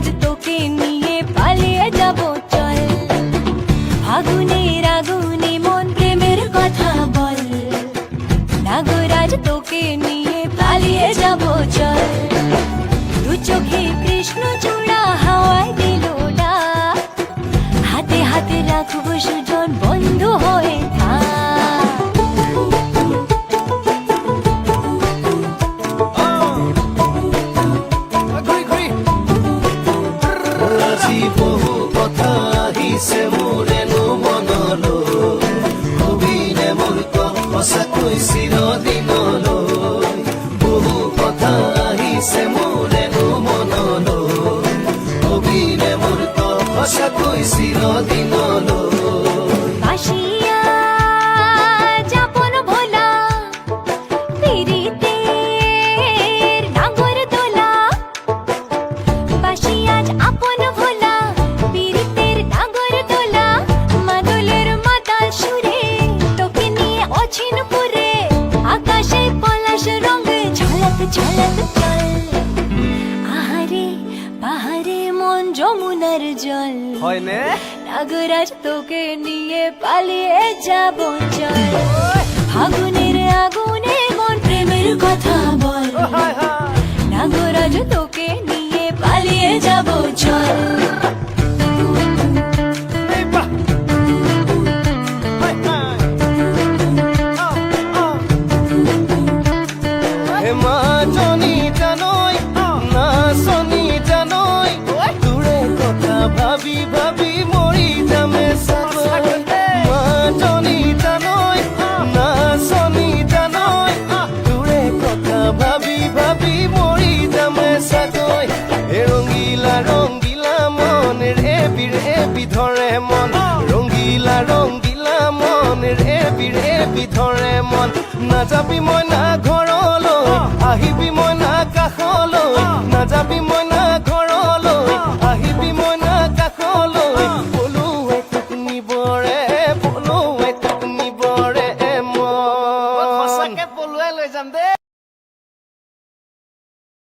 আজ তোকে নিয়ে পালিয়ে যাব, চল। মন প্রেমের কথা বল। নাগরাজ তোকে নিয়ে পালিয়ে যাব, চল। দু চোখে কৃষ্ণ চূড়া হাওয়ায় দিল হাতে হাতে রাখব সুজন বন্ধু হয়ে বহু কথা আহিছে মোৰেনো মনলৈ। কবিৰে মোৰ সঁচাকৈ চিৰদিনলৈ। বহু কথা আহিছে মোৰেনো মনলৈ। কবিৰে মোৰ সঁচাকৈ চিৰদিনলৈ। বাসিয়া আপন ঝলক ঝলক চল আহারে পাহাড়ে মন যমুনার জল। হয়নে নাগরাজ তোকে নিয়ে পালিয়ে যাব চল ফাগুনের আগুনে মন প্রেমের কথা বল। হায় হায়। নাগরাজ তোকে নিয়ে পালিয়ে যাব চল এই বাহ হায় হায় আও আও হে মা না শনি জানই। দূরে কথা ভাবি ভাবি মরি যামে জনি জানই না শনি জানই। দূরে কথা ভাবি ভাবি মরি যামে সাগর। হে রঙ্গিলা রঙ্গিলা মন রে রে বিধরে মন। রঙ্গিলা রঙ্গিলা মন ৰে বিৰে বিধৰে মন। নাযাবি মই না ঘৰলৈ